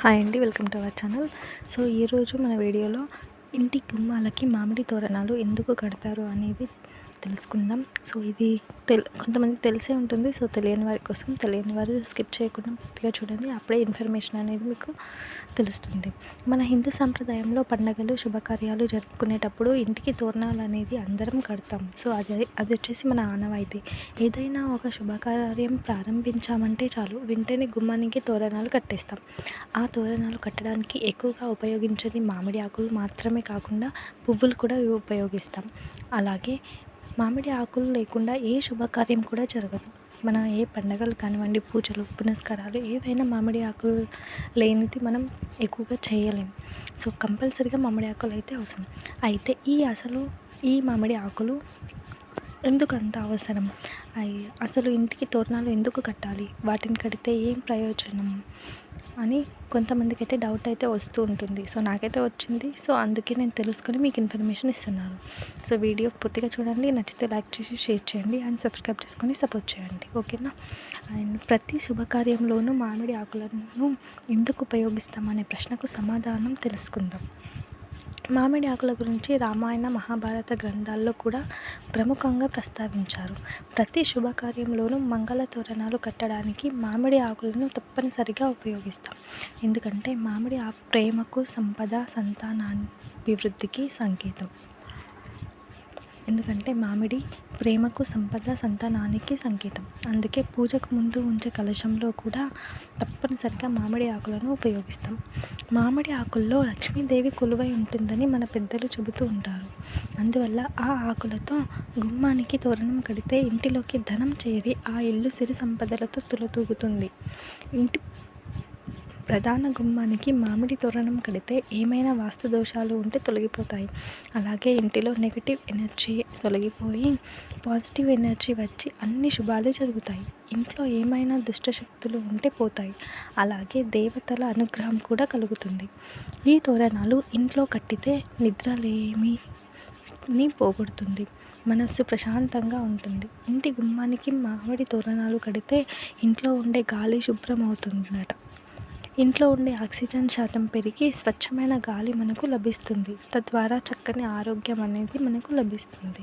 Hi అండి welcome to our channel. So ఈరోజు మన వీడియోలో ఇంటి గుమ్మాలకి మామిడి తోరణాలు ఎందుకు కడతారు అనేది తెలుసుకుందాం. సో ఇది తెల్ కొంతమంది తెలిసే ఉంటుంది. సో తెలియని వారి కోసం తెలియని వారు స్కిప్ చేయకుండా పూర్తిగా చూడండి. అప్పుడే ఇన్ఫర్మేషన్ అనేది మీకు తెలుస్తుంది. మన హిందూ సాంప్రదాయంలో పండగలు శుభకార్యాలు జరుపుకునేటప్పుడు ఇంటికి తోరణాలు అనేది అందరం కడతాం. సో అది అది వచ్చేసి మన ఆనవాయితీ. ఏదైనా ఒక శుభకార్యం ప్రారంభించామంటే చాలు వెంటనే గుమ్మానికి తోరణాలు కట్టేస్తాం. ఆ తోరణాలు కట్టడానికి ఎక్కువగా ఉపయోగించేది మామిడి ఆకులు మాత్రమే కాకుండా పువ్వులు కూడా ఉపయోగిస్తాం. అలాగే మామిడి ఆకులు లేకుండా ఏ శుభకార్యం కూడా జరగదు. మన ఏ పండగలు కానివ్వండి పూజలు పునస్కారాలు ఏవైనా మామిడి ఆకులు లేనిది మనం ఎక్కువగా చేయలేము సో కంపల్సరీగా మామిడి ఆకులు అయితే అవసరం. అయితే ఈ అసలు ఈ మామిడి ఆకులు ఎందుకు అంత అవసరం అసలు ఇంటికి తోరణాలు ఎందుకు కట్టాలి? వాటిని కడితే ఏం ప్రయోజనం? అని కొంతమందికి అయితే డౌట్ అయితే వస్తూ ఉంటుంది. సో నాకైతే వచ్చింది. సో అందుకే నేను తెలుసుకొని మీకు ఇన్ఫర్మేషన్ ఇస్తున్నాను. సో వీడియో పూర్తిగా చూడండి. నచ్చితే లైక్ చేసి షేర్ చేయండి అండ్ సబ్స్క్రైబ్ చేసుకొని సపోర్ట్ చేయండి. ఓకేనా? అండ్ ప్రతి శుభకార్యంలోనూ మామిడి ఆకులను ఎందుకు ఉపయోగిస్తామనే ప్రశ్నకు సమాధానం తెలుసుకుందాం. మామిడి ఆకుల గురించి రామాయణ మహాభారత గ్రంథాల్లో కూడా ప్రముఖంగా ప్రస్తావించారు. ప్రతి శుభకార్యంలోనూ మంగళ తోరణాలు కట్టడానికి మామిడి ఆకులను తప్పనిసరిగా ఉపయోగిస్తాం. ఎందుకంటే మామిడి ఆకు ప్రేమకు సంపద సంతానాభివృద్ధికి సంకేతం. ఎందుకంటే మామిడి ప్రేమకు సంపద సంతానానికి సంకేతం. అందుకే పూజకు ముందు ఉంచే కలశంలో కూడా తప్పనిసరిగా మామిడి ఆకులను ఉపయోగిస్తాం. మామిడి ఆకుల్లో లక్ష్మీదేవి కొలువై ఉంటుందని మన పెద్దలు చెబుతూ ఉంటారు. అందువల్ల ఆ ఆకులతో గుమ్మానికి తోరణం కడితే ఇంటిలోకి ధనం చేరి ఆ ఇల్లు సిరి సంపదలతో తులతూగుతుంది. ఇంటి ప్రధాన గుమ్మానికి మామిడి తోరణం కడితే ఏమైనా వాస్తు దోషాలు ఉంటే తొలగిపోతాయి. అలాగే ఇంటిలో నెగిటివ్ ఎనర్జీ తొలగిపోయి పాజిటివ్ ఎనర్జీ వచ్చి అన్ని శుభాలే జరుగుతాయి. ఇంట్లో ఏమైనా దుష్టశక్తులు ఉంటే పోతాయి. అలాగే దేవతల అనుగ్రహం కూడా కలుగుతుంది. ఈ తోరణాలు ఇంట్లో కట్టితే నిద్రలేమిని పోగొడుతుంది. మనస్సు ప్రశాంతంగా ఉంటుంది. ఇంటి గుమ్మానికి మామిడి తోరణాలు కడితే ఇంట్లో ఉండే గాలి శుభ్రం అవుతుందట ఇంట్లో ఉండే ఆక్సిజన్ శాతం పెరిగి స్వచ్ఛమైన గాలి మనకు లభిస్తుంది. తద్వారా చక్కని ఆరోగ్యం అనేది మనకు లభిస్తుంది.